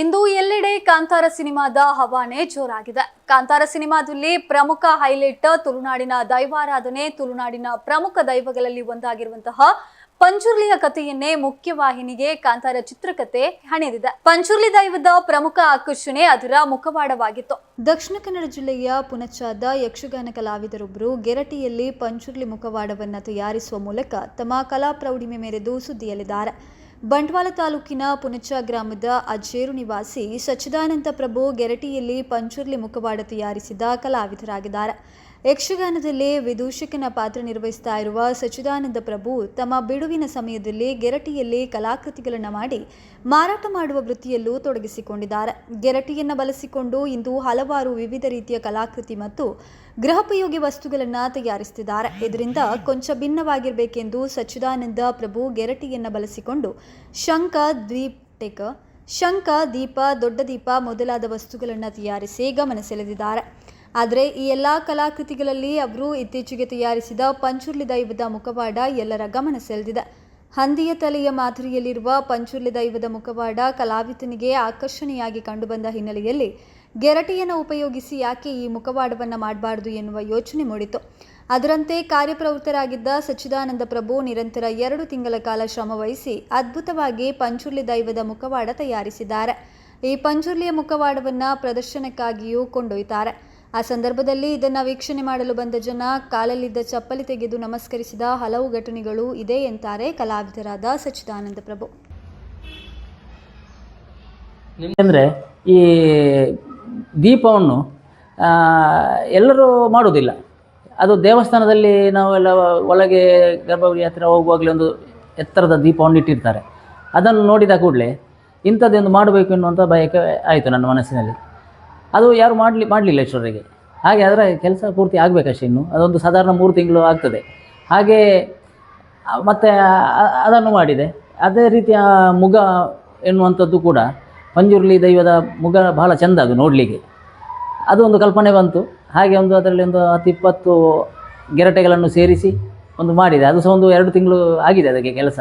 ಇಂದು ಎಲ್ಲೆಡೆ ಕಾಂತಾರ ಸಿನಿಮಾದ ಹವಾನೆ ಜೋರಾಗಿದೆ. ಕಾಂತಾರ ಸಿನಿಮಾದಲ್ಲಿ ಪ್ರಮುಖ ಹೈಲೈಟ್ ತುಳುನಾಡಿನ ದೈವಾರಾಧನೆ, ತುಳುನಾಡಿನ ಪ್ರಮುಖ ದೈವಗಳಲ್ಲಿ ಒಂದಾಗಿರುವಂತಹ ಪಂಚುರ್ಲಿಯ ಕಥೆಯನ್ನೇ ಮುಖ್ಯವಾಹಿನಿಗೆ ಕಾಂತಾರ ಚಿತ್ರಕಥೆ ಹಣೆದಿದೆ. ಪಂಚುರ್ಲಿ ದೈವದ ಪ್ರಮುಖ ಆಕರ್ಷಣೆ ಅದರ ಮುಖವಾಡವಾಗಿತ್ತು. ದಕ್ಷಿಣ ಕನ್ನಡ ಜಿಲ್ಲೆಯ ಪುನಚಾದ ಯಕ್ಷಗಾನ ಕಲಾವಿದರೊಬ್ಬರು ಗೆರಟಿಯಲ್ಲಿ ಪಂಚುರ್ಲಿ ಮುಖವಾಡವನ್ನು ತಯಾರಿಸುವ ಮೂಲಕ ತಮ್ಮ ಕಲಾ ಪ್ರೌಢಿಮೆ ಮೆರೆದು ಸುದ್ದಿಯಲ್ಲಿದ್ದಾರೆ. ಬಂಟ್ವಾಳ ತಾಲೂಕಿನ ಪುನಚ ಗ್ರಾಮದ ಅಜ್ಜೇರು ನಿವಾಸಿ ಸಚ್ಚಿದಾನಂದ ಪ್ರಭು ಗೆರಟಿಯಲ್ಲಿ ಪಂಚುರ್ಲಿ ಮುಖವಾಡ ತಯಾರಿಸಿದ ಕಲಾವಿದರಾಗಿದ್ದಾರೆ. ಯಕ್ಷಗಾನದಲ್ಲಿ ವಿದೂಷಕನ ಪಾತ್ರ ನಿರ್ವಹಿಸ್ತಾ ಇರುವ ಸಚ್ಚಿದಾನಂದ ಪ್ರಭು ತಮ್ಮ ಬಿಡುವಿನ ಸಮಯದಲ್ಲಿ ಗೆರಟಿಯಲ್ಲಿ ಕಲಾಕೃತಿಗಳನ್ನು ಮಾಡಿ ಮಾರಾಟ ಮಾಡುವ ವೃತ್ತಿಯಲ್ಲೂ ತೊಡಗಿಸಿಕೊಂಡಿದ್ದಾರೆ. ಗೆರಟಿಯನ್ನು ಬಳಸಿಕೊಂಡು ಇಂದು ಹಲವಾರು ವಿವಿಧ ರೀತಿಯ ಕಲಾಕೃತಿ ಮತ್ತು ಗೃಹೋಪಯೋಗಿ ವಸ್ತುಗಳನ್ನು ತಯಾರಿಸುತ್ತಿದ್ದಾರೆ ಇದರಿಂದ ಕೊಂಚ ಭಿನ್ನವಾಗಿರಬೇಕೆಂದು ಸಚ್ಚಿದಾನಂದ ಪ್ರಭು ಗೆರಟಿಯನ್ನು ಬಳಸಿಕೊಂಡು ಶಂಖ ದ್ವೀಪ್ಟೆಕ ಶಂಖ, ದೀಪ, ದೊಡ್ಡ ದೀಪ ಮೊದಲಾದ ವಸ್ತುಗಳನ್ನು ತಯಾರಿಸಿ ಗಮನ ಸೆಳೆದಿದ್ದಾರೆ. ಆದರೆ ಈ ಎಲ್ಲ ಕಲಾಕೃತಿಗಳಲ್ಲಿ ಅವರು ಇತ್ತೀಚೆಗೆ ತಯಾರಿಸಿದ ಪಂಚುರ್ಲಿ ದೈವದ ಮುಖವಾಡ ಎಲ್ಲರ ಗಮನ ಸೆಳೆದಿದೆ. ಹಂದಿಯ ತಲೆಯ ಮಾದರಿಯಲ್ಲಿರುವ ಪಂಚುರ್ಲಿ ದೈವದ ಮುಖವಾಡ ಕಲಾವಿದನಿಗೆ ಆಕರ್ಷಣೆಯಾಗಿ ಕಂಡುಬಂದ ಹಿನ್ನೆಲೆಯಲ್ಲಿ ಗೆರಟಿಯನ್ನು ಉಪಯೋಗಿಸಿ ಯಾಕೆ ಈ ಮುಖವಾಡವನ್ನು ಮಾಡಬಾರದು ಎನ್ನುವ ಯೋಚನೆ ಮೂಡಿತು. ಅದರಂತೆ ಕಾರ್ಯಪ್ರವೃತ್ತರಾಗಿದ್ದ ಸಚ್ಚಿದಾನಂದ ಪ್ರಭು ನಿರಂತರ ಎರಡು ತಿಂಗಳ ಕಾಲ ಶ್ರಮವಹಿಸಿ ಅದ್ಭುತವಾಗಿ ಪಂಚುರ್ಲಿ ದೈವದ ಮುಖವಾಡ ತಯಾರಿಸಿದ್ದಾರೆ. ಈ ಪಂಚುರ್ಲಿಯ ಮುಖವಾಡವನ್ನು ಪ್ರದರ್ಶನಕ್ಕಾಗಿಯೂ ಕೊಂಡೊಯ್ತಾರೆ. ಆ ಸಂದರ್ಭದಲ್ಲಿ ಇದನ್ನು ವೀಕ್ಷಣೆ ಮಾಡಲು ಬಂದ ಜನ ಕಾಲಲ್ಲಿದ್ದ ಚಪ್ಪಲಿ ತೆಗೆದು ನಮಸ್ಕರಿಸಿದ ಹಲವು ಘಟನೆಗಳು ಇದೆ ಎಂತಾರೆ ಕಲಾವಿದರಾದ ಸಚ್ಚಿದಾನಂದ ಪ್ರಭು. ಅಂದರೆ ಈ ದೀಪವನ್ನು ಎಲ್ಲರೂ ಮಾಡುವುದಿಲ್ಲ. ಅದು ದೇವಸ್ಥಾನದಲ್ಲಿ ನಾವೆಲ್ಲ ಒಳಗೆ ಗರ್ಭಗುಡಿ ಹತ್ತಿರ ಹೋಗುವಾಗಲೇ ಒಂದು ಎತ್ತರದ ದೀಪವನ್ನು ಇಟ್ಟಿರ್ತಾರೆ. ಅದನ್ನು ನೋಡಿದ ಕೂಡಲೇ ಇಂಥದ್ದೊಂದು ಮಾಡಬೇಕು ಎನ್ನುವಂಥ ಬಯಕೆ ಆಯಿತು ನನ್ನ ಮನಸ್ಸಿನಲ್ಲಿ. ಅದು ಯಾರು ಮಾಡಲಿ, ಮಾಡಲಿಲ್ಲ ಇಷ್ಟರವರೆಗೆ ಹಾಗೆ ಅದರ ಕೆಲಸ ಪೂರ್ತಿ ಆಗಬೇಕಷ್ಟೇ ಇನ್ನು. ಅದೊಂದು ಸಾಧಾರಣ ಮೂರು ತಿಂಗಳು ಆಗ್ತದೆ. ಹಾಗೆ ಮತ್ತು ಅದನ್ನು ಮಾಡಿದೆ. ಅದೇ ರೀತಿಯ ಮುಗ ಎನ್ನುವಂಥದ್ದು ಕೂಡ ಪಂಜುರ್ಲಿ ದೈವದ ಮುಗ ಬಹಳ ಚೆಂದ ಅದು ನೋಡಲಿಕ್ಕೆ. ಅದು ಒಂದು ಕಲ್ಪನೆ ಬಂತು. ಹಾಗೆ ಒಂದು ಅದರಲ್ಲಿ ಒಂದು ಹತ್ತು ಇಪ್ಪತ್ತು ಗೆರಟೆಗಳನ್ನು ಸೇರಿಸಿ ಒಂದು ಮಾಡಿದೆ. ಅದು ಸಹ ಒಂದು ಎರಡು ತಿಂಗಳು ಆಗಿದೆ ಅದಕ್ಕೆ ಕೆಲಸ.